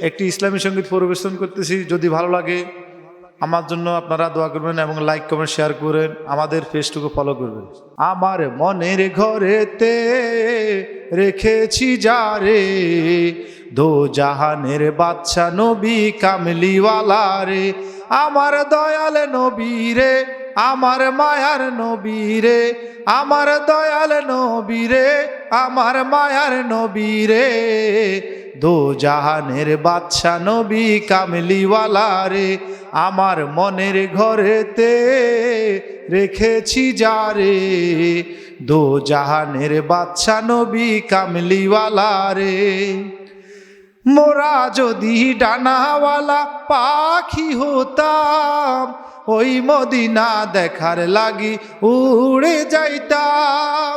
একটি ইসলামী সংগীত পরিবেশন করতেছি, যদি ভালো লাগে, আমার জন্য আপনারা দোয়া করবেন এবং লাইক কমেন্ট শেয়ার করেন, আমাদের পেজটুকু ফলো করবেন। আমার মনের ঘরেতে রেখেছি যারে দো জাহানের বাচ্চা নবী কামলিওয়ালা রে। আমার দয়াল নবী রে, আমার মায়ার নবী রে, আমার দয়াল নবী রে, আমার মায়ার নবী রে। দো জাহানের বাচ্চা নবী কামলিওয়ালা রে, আমার মনের ঘরেতে রেখেছি যারে দো জাহানের বাচ্চা নবী কামলিওয়ালা রে, মোরা যদি ডানাওয়ালা পাখি হতাম, ওই মদিনা দেখার লাগি উড়ে যাইতাম।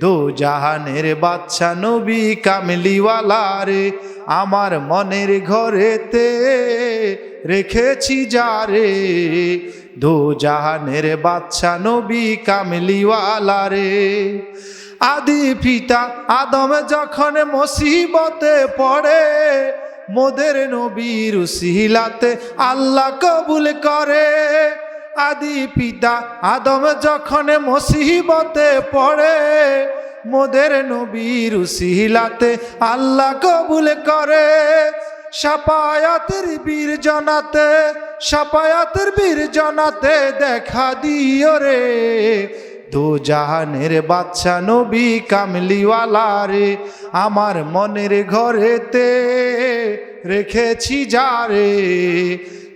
দো জাহানের বাচ্চা নবী কামলিওয়ালা রে আমার মনের ঘরেতে রেখেছি যারে দো জাহানের বাচ্চা নবী কামলিওয়ালা রে আদি পিতা আদম যখন মুসিবতে পড়ে, মোদের নবীর উসিলাতে আল্লাহ কবুল করে। আদি পিতা আদম যখন মুসিবতে পড়ে মোদের নবীর উসিলাতে আল্লাহ কবুল করে। সাপায়াতের বীর জনাতে, সাপায়াতের বীর জনাতে দেখা দিও রে। দো জাহানের বাচ্চা নবী কামলিওয়ালা রে, আমার মনের ঘরেতে রেখেছি যারে